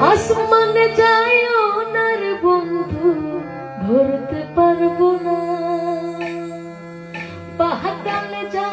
আসমানে যায় ওনার বন্ধু ধরতে পারব না। পাহাড়ে যায়